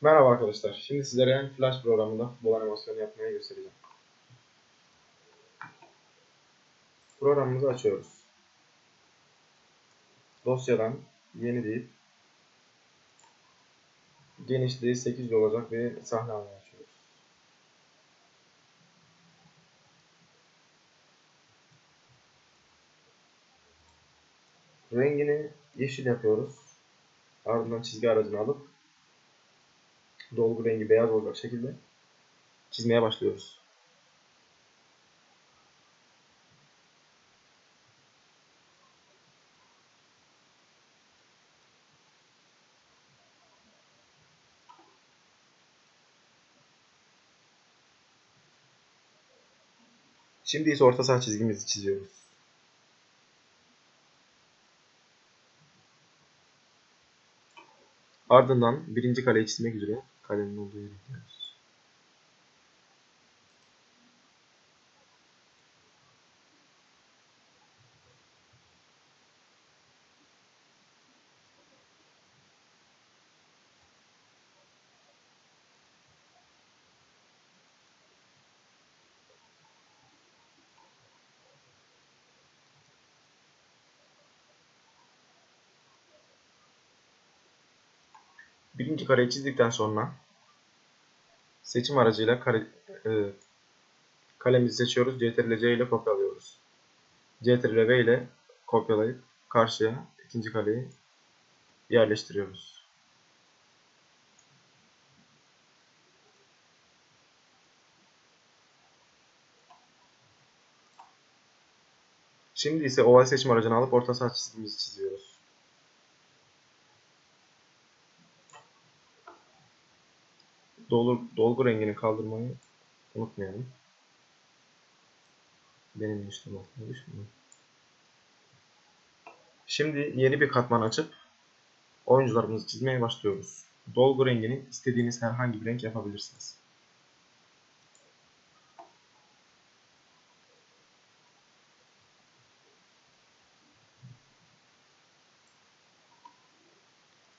Merhaba arkadaşlar. Şimdi sizlere Flash programında futbol animasyonu yapmayı göstereceğim. Programımızı açıyoruz. Dosyadan yeni deyip genişliği 800 olacak bir sahne almayı açıyoruz. Rengini yeşil yapıyoruz. Ardından çizgi aracını alıp dolgu rengi beyaz olacak şekilde çizmeye başlıyoruz. Şimdi ise orta saha çizgimizi çiziyoruz. Ardından birinci kaleyi çizmek üzere kalenin olduğu Birinci kareyi çizdikten sonra seçim aracıyla kare, e, kalemizi seçiyoruz. Ctrl C ile kopyalıyoruz. Ctrl V ile kopyalayıp karşıya ikinci kareyi yerleştiriyoruz. Şimdi ise oval seçim aracını alıp orta saha çizgimizi çiziyoruz. Dolur, dolgu rengini kaldırmayı unutmayalım. Benim işlem altına düşmüyor. Şimdi yeni bir katman açıp oyuncularımızı çizmeye başlıyoruz. Dolgu rengini istediğiniz herhangi bir renk yapabilirsiniz.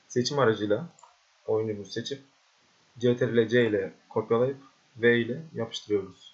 Seçim aracıyla oyuncumuzu seçip Ctrl C ile kopyalayıp V ile yapıştırıyoruz.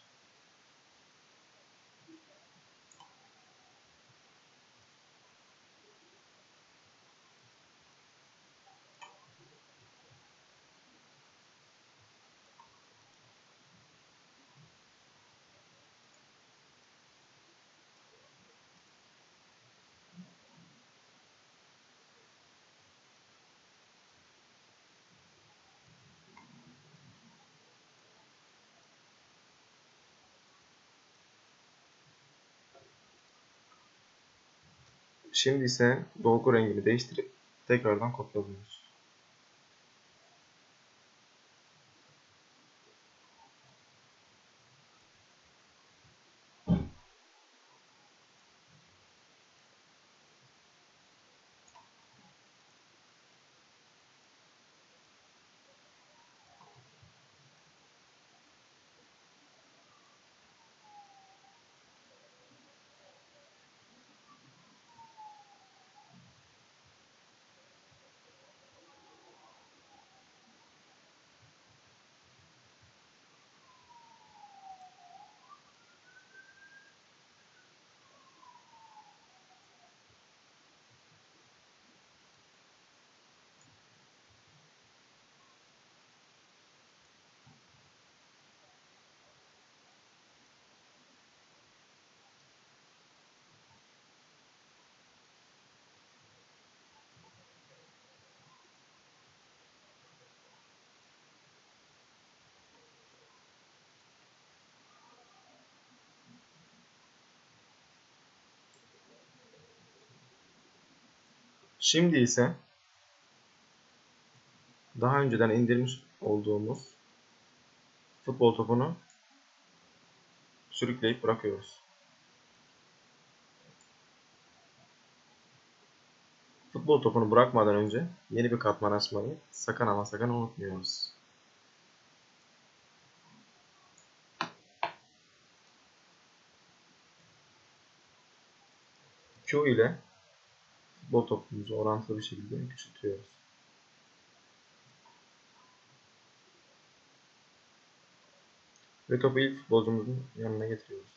Şimdi ise dolgu rengini değiştirip tekrardan kopyalıyoruz. Şimdi ise daha önceden indirmiş olduğumuz futbol topunu sürükleyip bırakıyoruz. Futbol topunu bırakmadan önce yeni bir katman açmayı sakın ama sakın unutmuyoruz. Q ile bot toplumuzu orantılı bir şekilde küçültüyoruz. Ve topu ilk futbolcumuzun yanına getiriyoruz.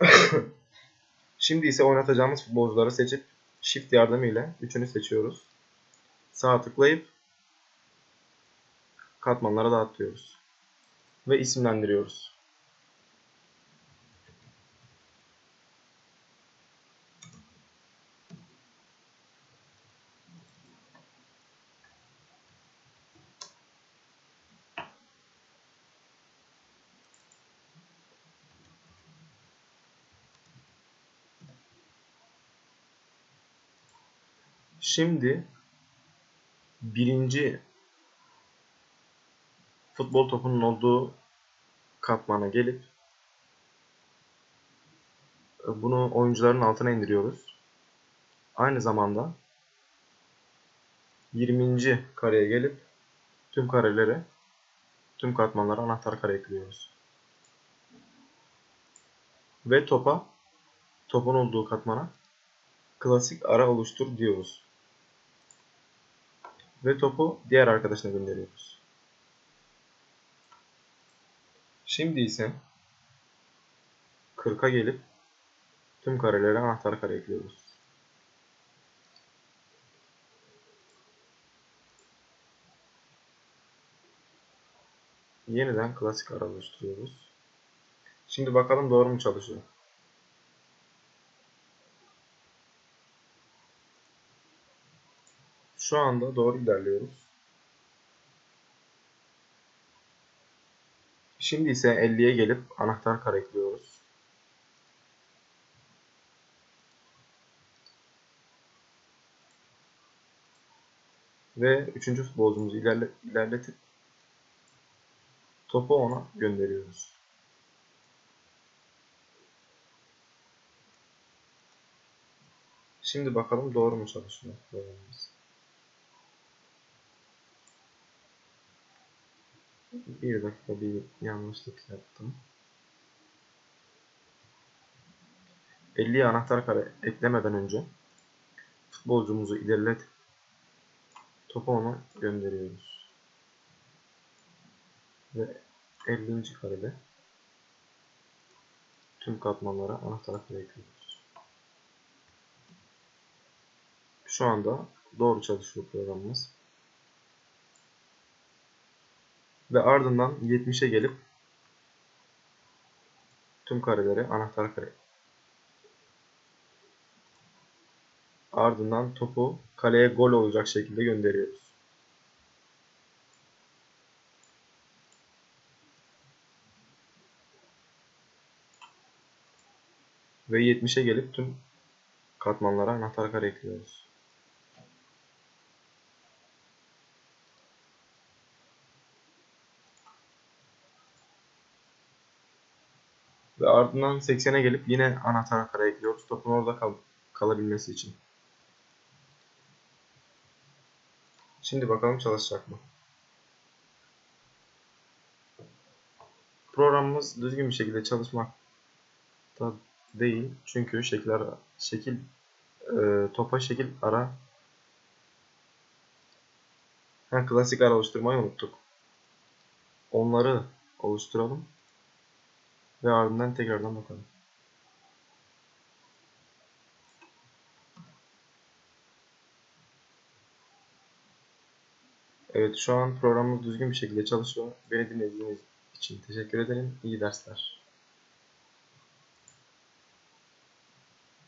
Şimdi ise oynatacağımız futbolcuları seçip Shift yardımıyla üçünü seçiyoruz. Sağ tıklayıp katmanlara dağıtıyoruz. Ve isimlendiriyoruz. Şimdi birinci futbol topunun olduğu katmana gelip bunu oyuncuların altına indiriyoruz. Aynı zamanda 20. kareye gelip tüm karelere, tüm katmanlara anahtar kare ekliyoruz. Ve topa, topun olduğu katmana klasik ara oluştur diyoruz. Ve topu diğer arkadaşına gönderiyoruz. Şimdi ise 40'a gelip tüm karelere anahtar kare ekliyoruz. Yeniden klasik ara oluşturuyoruz. Şimdi bakalım doğru mu çalışıyor. Şu anda doğru ilerliyoruz. Şimdi ise 50'ye gelip anahtar kare ekliyoruz. Ve üçüncü futbolcumuzu ilerle, ilerletip topu ona gönderiyoruz. Şimdi bakalım doğru mu çalışıyor programımız. Bir dakika bir yanlışlık yaptım. 50'ye anahtar kare eklemeden önce futbolcumuzu ilerlet topu ona gönderiyoruz. Ve 50. karede tüm katmanlara anahtar kare ekliyoruz. Şu anda doğru çalışıyor programımız. Ve ardından 70'e gelip tüm karelere anahtar kare. Ardından topu kaleye gol olacak şekilde gönderiyoruz. Ve 70'e gelip tüm katmanlara anahtar kare ekliyoruz. Ve ardından 80'e gelip yine anahtar kare ekliyoruz. Topun orada kal kalabilmesi için. Şimdi bakalım çalışacak mı? Programımız düzgün bir şekilde çalışmakta değil. Çünkü şekil ara, şekil e, topa şekil ara ha, klasik ara oluşturmayı unuttuk. Onları oluşturalım. Ve ardından tekrardan bakalım. Evet şu an programımız düzgün bir şekilde çalışıyor. Beni dinlediğiniz için teşekkür ederim. İyi dersler.